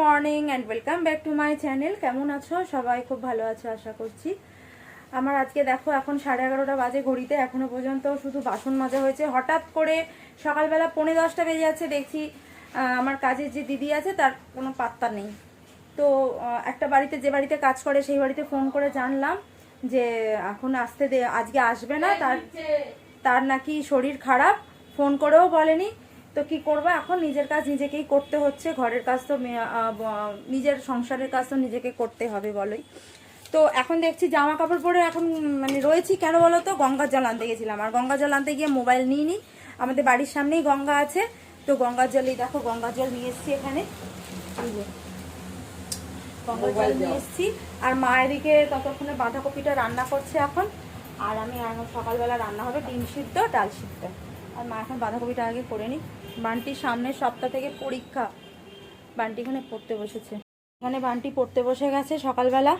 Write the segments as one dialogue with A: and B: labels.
A: Morning and welcome back to my channel. কেমন আছো? সবাই খুব ভালো আছো আশা করছি। আমার আজকে দেখো এখন সাড়ে এগারোটা বাজে ঘড়িতে এখনও পর্যন্ত শুধু বাসন মাজা হয়েছে। হঠাৎ করে সকালবেলা পৌনে দশটা বেজে যাচ্ছে দেখছি আমার কাজের যে দিদি আছে তার কোনো পাত্তা নেই। তো একটা বাড়িতে যে বাড়িতে কাজ করে সেই বাড়িতে ফোন করে জানলাম যে এখন আসতে দে আজকে আসবে না তার তার নাকি শরীর খারাপ ফোন করেও বলেনি। তো কি করব? এখন নিজের কাজ নিজেকেই করতে হচ্ছে। ঘরের কাজ তো নিজের সংসারের কাজ তো নিজেকে করতে হবে বলোই। তো এখন দেখছি জামা কাপড় পরে এখন মানে রয়েছি কেন বলো তো গঙ্গার জল আনতে গেছিলাম। আর গঙ্গা জল আনতে গিয়ে মোবাইল নিয়ে নিই আমাদের বাড়ির সামনেই গঙ্গা আছে। তো গঙ্গার জলই দেখো গঙ্গার জল নিয়ে এসেছি এখানে। গঙ্গার জল নিয়ে এসেছি। আর মা এদিকে ততক্ষণে বাঁধাকপিটা রান্না করছে এখন। আর আমি সকালবেলা রান্না হবে ডিম সিদ্ধ, ডাল সিদ্ধ। আর মা এখন বাঁধাকপিটা আগে করে নিই বান্টির সামনের সপ্তাহ থেকে পরীক্ষা। বান্টি এখানে পড়তে বসেছে। এখানে বান্টি পড়তে বসে গেছে সকালবেলা।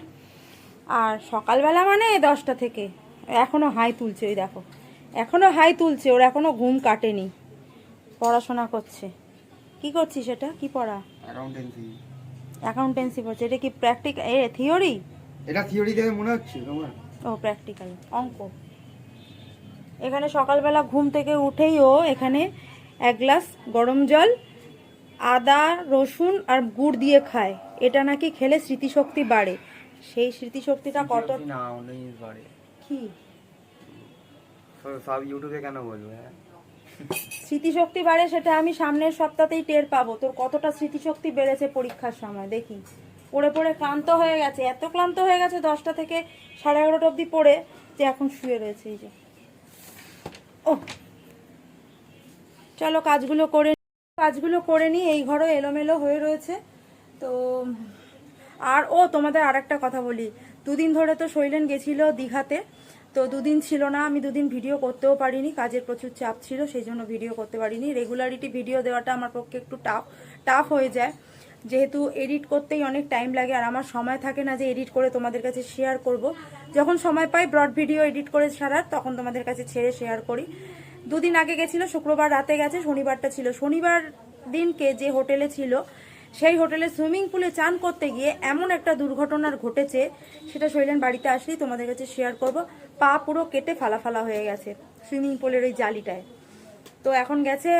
A: আর সকালবেলা মানে দশটা থেকে। এখনও হাই তুলছে ওই দেখো। এখনও হাই তুলছে ওর এখনও ঘুম কাটেনি। পড়াশোনা করছে। কি করছিস সেটা কি পড়া?
B: অ্যাকাউন্টেন্সি
A: অ্যাকাউন্টেন্সি পড়ছে। এটা কি প্র্যাকটিক্যাল এ থিওরি
B: এটা থিওরি দেখে মনে হচ্ছে তোমার?
A: ও প্র্যাকটিক্যাল অঙ্ক। এখানে সকালবেলা ঘুম থেকে উঠেই ও এখানে এক গ্লাস গরম জল আদা রসুন আর গুড় দিয়ে খায়। এটা নাকি খেলে স্মৃতিশক্তি বাড়ে। সেই স্মৃতিশক্তিটা কত
B: না অনেক বাড়ে।
A: কি?
B: সব- সব ইউটিউবে কেন বলব হ্যাঁ?
A: স্মৃতিশক্তি বাড়ে সেটা আমি সামনের সপ্তাহতেই টের পাবো। তোর কতটা স্মৃতিশক্তি বেড়েছে পরীক্ষার সময় দেখি। পড়ে পড়ে ক্লান্ত হয়ে গেছে এত ক্লান্ত হয়ে গেছে দশটা থেকে সাড়ে এগারোটা অবধি পড়ে যে এখন শুয়ে রয়েছে এই যে। ও চলো কাজগুলো করে কাজগুলো করে নিই এই ঘরও এলোমেলো হয়ে রয়েছে। তো, আর ও, তোমাদের আরেকটা কথা বলি। দুদিন ধরে তো শৈলেন গেছিল দীঘাতে। তো দুদিন ছিল না, আমি দুদিন ভিডিও করতেও পারিনি। কাজের প্রচুর চাপ ছিল, সেই জন্য ভিডিও করতে পারিনি। রেগুলারিটি ভিডিও দেওয়াটা আমার পক্ষে একটু টাফ টাফ হয়ে যায়। যেহেতু এডিট করতেই অনেক টাইম লাগে, আর আমার সময় থাকে না যে এডিট করে তোমাদের কাছে শেয়ার করব। যখন সময় পাই ব্রড ভিডিও এডিট করে ছাড়ার, তখন তোমাদের কাছে ছেড়ে শেয়ার করি। দুদিন আগে গেছিল, শুক্রবার রাতে গেছে, শনিবারটা ছিল। শনিবার দিনকে যে হোটেলে ছিল, সেই হোটেলে সুইমিং পুলে চান করতে গিয়ে এমন একটা দুর্ঘটনার ঘটেছে, সেটা শৈলেন বাড়িতে আসলেই তোমাদের কাছে শেয়ার করব। পা পুরো কেটে ফালা ফালা হয়ে গেছে সুইমিং পুলের ওই জালিটায়। তো এখন গেছে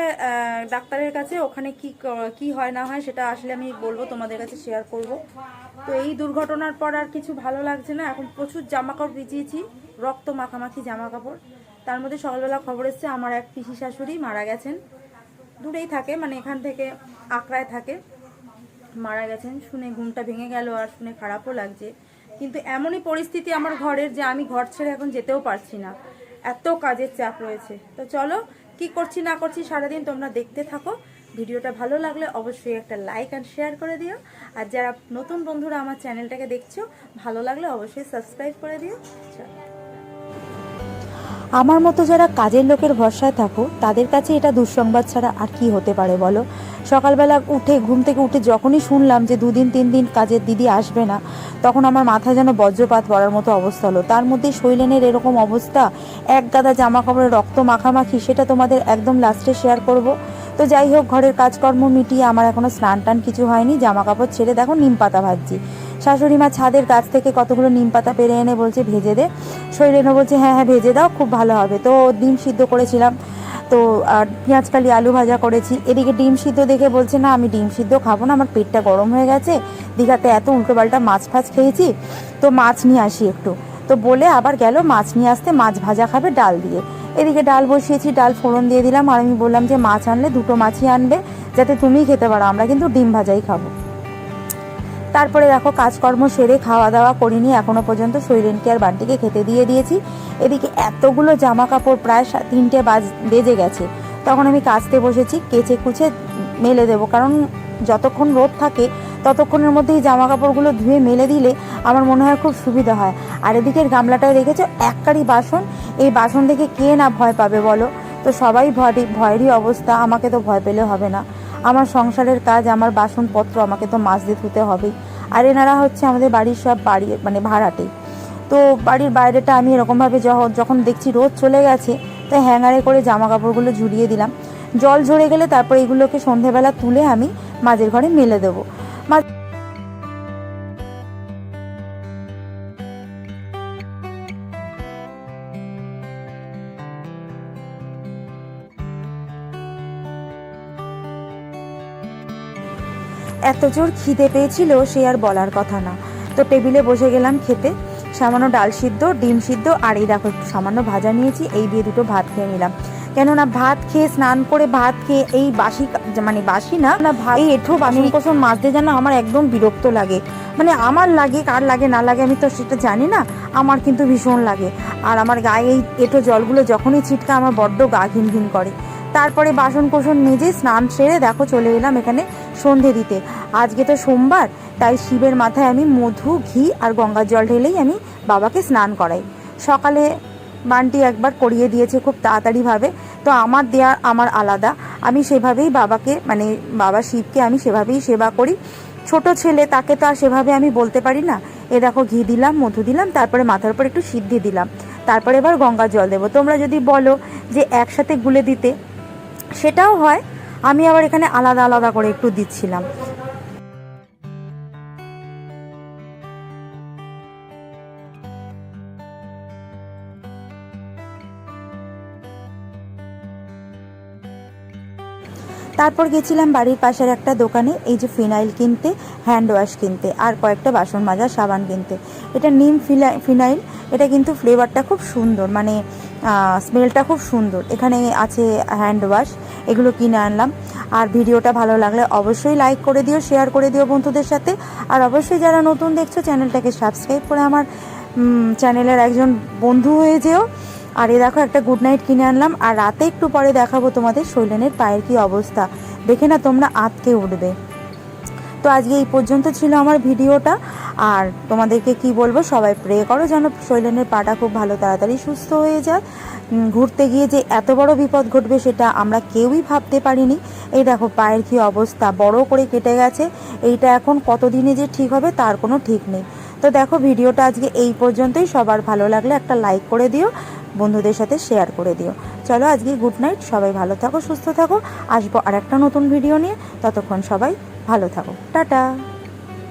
A: ডাক্তারের কাছে, ওখানে কি ক- হয় না হয় সেটা আসলে আমি বলব, তোমাদের কাছে শেয়ার করব। তো এই দুর্ঘটনার পর আর কিছু ভালো লাগছে না, এখন প্রচুর জামা কাপড় ভিজিয়েছি, রক্ত মাখামাখি জামা কাপড় তার মধ্যে সকালবেলা খবর এসছে, আমার এক পিসি শাশুড়ি মারা গেছেন। দূরেই থাকে মানে এখান থেকে আকড়ায় থাকে। মারা গেছেন, শুনে ঘুমটা ভেঙে গেল আর শুনে খারাপও লাগছে। কিন্তু এমনই পরিস্থিতি আমার ঘরের যে আমি ঘর ছেড়ে এখন যেতেও পারছি না। এত কাজের চাপ রয়েছে। তো চলো, কি করছি না করছি সারাদিন তোমরা দেখতে থাকো। ভিডিওটা ভালো লাগলে অবশ্যই একটা লাইক অ্যান্ড শেয়ার করে দিও। আর যারা নতুন বন্ধুরা আমার চ্যানেলটাকে দেখছ, ভালো লাগলে অবশ্যই সাবস্ক্রাইব করে দিও। চলো।
C: আমার মতো যারা কাজের লোকের ভরসায় থাকো, তাদের কাছে এটা দুঃসংবাদ ছাড়া আর কি হতে পারে বলো? সকালবেলা উঠে, ঘুম থেকে উঠে যখনই শুনলাম যে দুদিন, তিন দিন কাজের দিদি আসবে না, তখন আমার মাথায় যেন বজ্রপাত পড়ার মতো অবস্থা হলো। তার মধ্যে শৈলেনের এরকম অবস্থা, এক গাদা জামা কাপড়ের রক্ত মাখামাখি, সেটা তোমাদের একদম লাস্টে শেয়ার করব। তো যাই হোক, ঘরের কাজকর্ম মিটিয়ে আমার এখনও স্নান টান কিছু হয়নি জামা কাপড় ছেড়ে দেখো নিম পাতা ভাজছি। শাশুড়ি মা ছাদের গাছ থেকে কতগুলো নিম পাতা পেরে এনে বলছে, ভেজে দে। শৈলেনও বলছে হ্যাঁ হ্যাঁ ভেজে দাও, খুব ভালো হবে। তো ডিম সিদ্ধ করেছিলাম। তো, আর পেঁয়াজ কালি আলু ভাজা করেছি। এদিকে ডিম সিদ্ধ দেখে বলছে, না, আমি ডিম সিদ্ধ খাব না, আমার পেটটা গরম হয়ে গেছে। দীঘাতে এত উল্টোপাল্টা মাছ ফাছ খেয়েছি, তো মাছ নিয়ে আসি একটু। তো বলে আবার গেল, মাছ নিয়ে আসতে মাছ ভাজা খাবে ডাল দিয়ে। এদিকে ডাল বসিয়েছি, ডাল ফোড়ন দিয়ে দিলাম, আর আমি বললাম যে, মাছ আনলে দুটো মাছই আনবে, যাতে তুমি খেতে পারো, আমরা কিন্তু ডিম ভাজাই খাব। তারপরে দেখো কাজকর্ম সেরে খাওয়া দাওয়া করিনি এখনও পর্যন্ত শৈলেনকে আর বান্টিকে খেতে দিয়ে দিয়েছি। এদিকে এতগুলো জামা কাপড় প্রায় তিনটে বাজ বেজে গেছে। তখন আমি কাচতে বসেছি, কেচে কুচে মেলে দেবো। কারণ যতক্ষণ রোদ থাকে, ততক্ষণের মধ্যেই জামা কাপড়গুলো ধুয়ে মেলে দিলে আমার মনে হয় খুব সুবিধা হয়। আর এদিকের গামলাটায় রেখেছো এক কারি বাসন। এই বাসন দেখে কে না ভয় পাবে বলো? তো সবাই ভয় ভয়েরই অবস্থা। আমাকে তো ভয় পেলে হবে না। আমার সংসারের কাজ, আমার বাসনপত্র, আমাকে তো মাছ দিয়ে ধুতে হবেই। আর এনারা হচ্ছে আমাদের বাড়ির সব বাড়ি মানে ভাড়াটে। তো বাড়ির বাইরেটা আমি এরকমভাবে যখন দেখছি রোদ চলে গেছে, তো হ্যাঙ্গারে করে জামা কাপড়গুলো ঝুলিয়ে দিলাম। জল ঝরে গেলে তারপর এগুলোকে সন্ধেবেলা তুলে আমি মাঝের ঘরে মেলে দেবো।
A: মা- এত জোর খিদে পেয়েছিল সে আর বলার কথা না। তো টেবিলে বসে গেলাম খেতে। সামান্য ডাল সিদ্ধ, ডিম সিদ্ধ, আর এই দেখো, একটু সামান্য ভাজা নিয়েছি, এই দিয়ে দুটো ভাত খেয়ে নিলাম। কেননা ভাত খেয়ে, স্নান করে ভাত খেয়ে, এই বাসি মানে বাসি না না ভাই এঠো বাসন কোসন মাজতে যেন আমার একদম বিরক্ত লাগে। মানে আমার লাগে, কার লাগে, না লাগে আমি তো সেটা জানি না, আমার কিন্তু ভীষণ লাগে। আর আমার গায়ে এই এঁটো জলগুলো যখনই ছিটকা আমার বড্ড গা ঘিন ঘিন করে। তারপরে বাসন কোসন মেজে স্নান সেরে দেখো চলে এলাম এখানে। সন্ধে দিতে। আজকে তো সোমবার, তাই শিবের মাথায় আমি মধু, ঘি আর গঙ্গার জল ঢেলেই আমি বাবাকে স্নান করাই। সকালে বানটি একবার করিয়ে দিয়েছে খুব তাড়াতাড়িভাবে তো আমার দেয়া আমার আলাদা। আমি সেভাবেই বাবাকে মানে বাবা শিবকে আমি সেভাবেই সেবা করি। ছোট ছেলে, তাকে তো আর সেভাবে আমি বলতে পারি না। এ দেখো ঘি দিলাম, মধু দিলাম, তারপরে মাথার উপর একটু সিদ্ধি দিলাম। তারপরে এবার গঙ্গার জল দেবো। তোমরা যদি বলো যে একসাথে গুলে দিতে, সেটাও হয়। আমি আবার এখানে আলাদা আলাদা করে একটু দিচ্ছিলাম। তারপর গেছিলাম বাড়ির পাশের একটা দোকানে, এই যে ফিনাইল কিনতে, হ্যান্ড ওয়াশ কিনতে, আর কয়েকটা বাসন মাজার সাবান কিনতে। এটা নিম ফিনাইল, এটা কিন্তু ফ্লেভারটা খুব সুন্দর মানে স্মেলটা খুব সুন্দর। এখানে আছে হ্যান্ড ওয়াশ এগুলো কিনে আনলাম। আর ভিডিওটা ভালো লাগলে অবশ্যই লাইক করে দিও শেয়ার করে দিও বন্ধুদের সাথে। আর অবশ্যই যারা নতুন দেখছ চ্যানেলটাকে সাবস্ক্রাইব করে আমার চ্যানেলের একজন বন্ধু হয়ে যেও। আর এ দেখো একটা গুড নাইট কিনে আনলাম। আর রাতে একটু পরে দেখাবো তোমাদের শৈলেনের পায়ের কি অবস্থা। দেখে না তোমরা আতকে উঠবে। তো আজকে এই পর্যন্ত ছিল আমার ভিডিওটা। আর তোমাদেরকে কি বলব, সবাই প্রে করো যেন শৈলেনের পাটা খুব ভালো তাড়াতাড়ি সুস্থ হয়ে যায়। ঘুরতে গিয়ে যে এত বড় বিপদ ঘটবে সেটা আমরা কেউই ভাবতে পারিনি। এই দেখো পায়ের কি অবস্থা, বড় করে কেটে গেছে। এইটা এখন কতদিনে যে ঠিক হবে তার কোনো ঠিক নেই। তো দেখো ভিডিওটা আজকে এই পর্যন্তই। সবার ভালো লাগলে একটা লাইক করে দিও। বন্ধুদের সাথে শেয়ার করে দিও। চলো আজকে গুড নাইট সবাই ভালো থাকো, সুস্থ থাকো। আসব আর একটা নতুন ভিডিও নিয়ে। ততক্ষণ সবাই ভালো থাকো। টাটা!